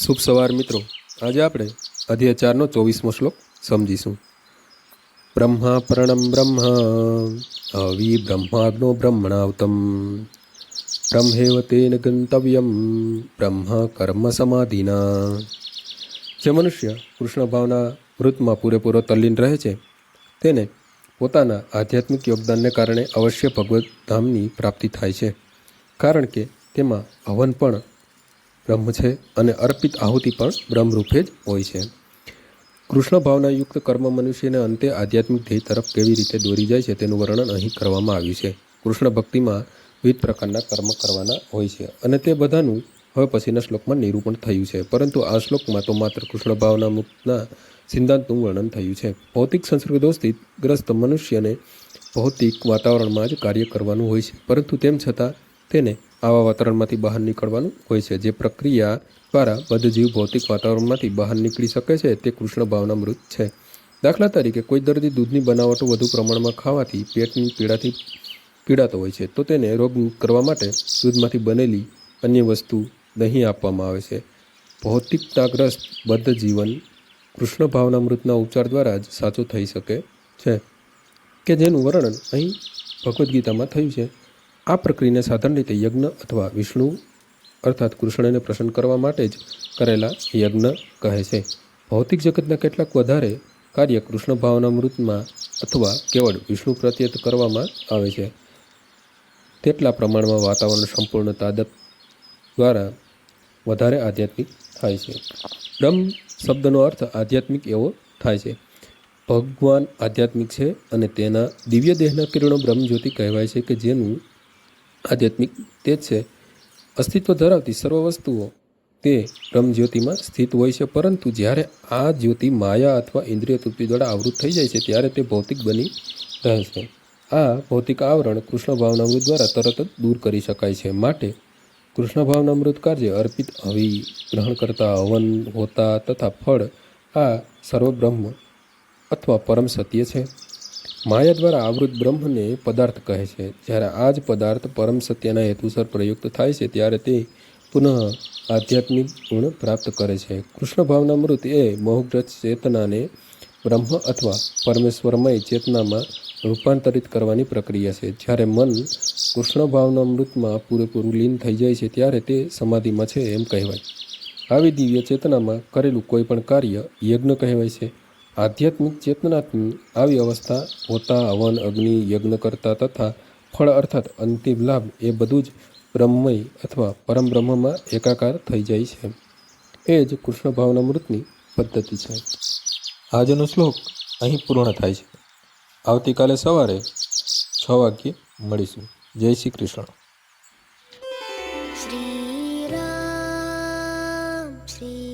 શુભ સવાર મિત્રો. આજે આપણે અધ્યાચારનો ચોવીસમો શ્લોક સમજીશું. બ્રહ્મા પરણમ બ્રહ્મ અવિ બ્રહ્માગ્નો બ્રહ્મણાવતમ. બ્રહ્મેવ તેન ગંતવ્યમ, બ્રહ્મ કર્મ સમાધિના. જે મનુષ્ય કૃષ્ણ ભાવના વૃત્તમાં પૂરેપૂરો તલ્લીન રહે છે, તેને પોતાના આધ્યાત્મિક યોગદાનને કારણે અવશ્ય ભગવત ધામની પ્રાપ્તિ થાય છે. કારણ કે તેમાં હવન પણ બ્રહ્મ છે અને અર્પિત આહુતિ પણ બ્રહ્મરૂપે જ હોય છે. કૃષ્ણ ભાવના યુક્ત કર્મ મનુષ્યને અંતે આધ્યાત્મિક ધ્યેય તરફ કેવી રીતે દોરી જાય છે તેનું વર્ણન અહીં કરવામાં આવ્યું છે. કૃષ્ણ ભક્તિમાં વિવિધ પ્રકારના કર્મ કરવાના હોય છે અને તે બધાનું હવે પછીના શ્લોકમાં નિરૂપણ થયું છે. પરંતુ આ શ્લોકમાં તો માત્ર કૃષ્ણ ભાવના મુક્તના સિદ્ધાંતનું વર્ણન થયું છે. ભૌતિક સંસર્ગદોષથી ગ્રસ્ત મનુષ્યને ભૌતિક વાતાવરણમાં જ કાર્ય કરવાનું હોય છે. પરંતુ તેમ છતાં તેને આવા વાતાવરણમાંથી બહાર નીકળવાનું હોય છે. જે પ્રક્રિયા દ્વારા બધું જીવ ભૌતિક વાતાવરણમાંથી બહાર નીકળી શકે છે, તે કૃષ્ણ ભાવના મૃત છે. દાખલા તરીકે, કોઈ દર્દી દૂધની બનાવટો વધુ પ્રમાણમાં ખાવાથી પેટની પીડાથી પીડાતો હોય છે, તો તેને રોગ કરવા માટે દૂધમાંથી બનેલી અન્ય વસ્તુ દહીં આપવામાં આવે છે. ભૌતિકતાગ્રસ્ત બદ્ધ જીવન કૃષ્ણ ભાવના મૃતના ઉપચાર દ્વારા જ સાચું થઈ શકે છે, કે જેનું વર્ણન અહીં ભગવદ્ ગીતામાં થયું છે. આ પ્રક્રિયાને સાધારણ રીતે યજ્ઞ અથવા વિષ્ણુ, અર્થાત કૃષ્ણને પ્રસન્ન કરવા માટે જ કરેલા યજ્ઞ કહે છે. ભૌતિક જગતના કેટલાક વધારે કાર્ય કૃષ્ણ ભાવના મૃતમાં અથવા કેવળ વિષ્ણુ પ્રત્યેત કરવામાં આવે છે. તેટલા પ્રમાણમાં વાતાવરણ સંપૂર્ણ તાદત દ્વારા વધારે આધ્યાત્મિક થાય છે. બ્રહ્મ શબ્દનો અર્થ આધ્યાત્મિક એવો થાય છે. ભગવાન આધ્યાત્મિક છે અને તેના દિવ્ય દેહના કિરણો બ્રહ્મજ્યોતિ કહેવાય છે કે જેનું આધ્યાત્મિક તે જ છે. અસ્તિત્વ ધરાવતી સર્વ વસ્તુઓ તે બ્રહ્મજ્યોતિમાં સ્થિત હોય છે, પરંતુ જ્યારે આ જ્યોતિ માયા અથવા ઇન્દ્રિય તૃપ્તિ દ્વારા આવૃત થઈ જાય છે, ત્યારે તે ભૌતિક બની રહે છે. આ ભૌતિક આવરણ કૃષ્ણ ભાવનામૃત દ્વારા તરત જ દૂર કરી શકાય છે. માટે કૃષ્ણ ભાવનામૃત કાર્ય અર્પિત હવિ ગ્રહણ કરતા હવન હોતા તથા ફળ આ સર્વબ્રહ્મ અથવા પરમ સત્ય છે. માયા દ્વારા આવૃત બ્રહ્મને પદાર્થ કહે છે. જ્યારે આ જ પદાર્થ પરમ સત્યના હેતુસર પ્રયુક્ત થાય છે, ત્યારે તે પુનઃ આધ્યાત્મિક ગુણ પ્રાપ્ત કરે છે. કૃષ્ણ ભાવનામૃત એ મોહગ્રત ચેતનાને બ્રહ્મ અથવા પરમેશ્વરમય ચેતનામાં રૂપાંતરિત કરવાની પ્રક્રિયા છે. જ્યારે મન કૃષ્ણ ભાવનામૃતમાં પૂરેપૂરું લીન થઈ જાય છે, ત્યારે તે સમાધિમાં છે એમ કહેવાય. આવી દિવ્ય ચેતનામાં કરેલું કોઈ પણ કાર્ય યજ્ઞ કહેવાય છે. આધ્યાત્મિક ચેતનાની આવી અવસ્થા હોતા હવન, અગ્નિ, યજ્ઞ કરતા તથા ફળ અર્થાત અંતિમ લાભ એ બધું જ બ્રહ્મય અથવા પરમ બ્રહ્મમાં એકાકાર થઈ જાય છે. એ જ કૃષ્ણ ભાવનામૃતની પદ્ધતિ છે. આજનો શ્લોક અહીં પૂર્ણ થાય છે. આવતીકાલે સવારે છ વાગ્યે મળીશું. જય શ્રી કૃષ્ણ. શ્રી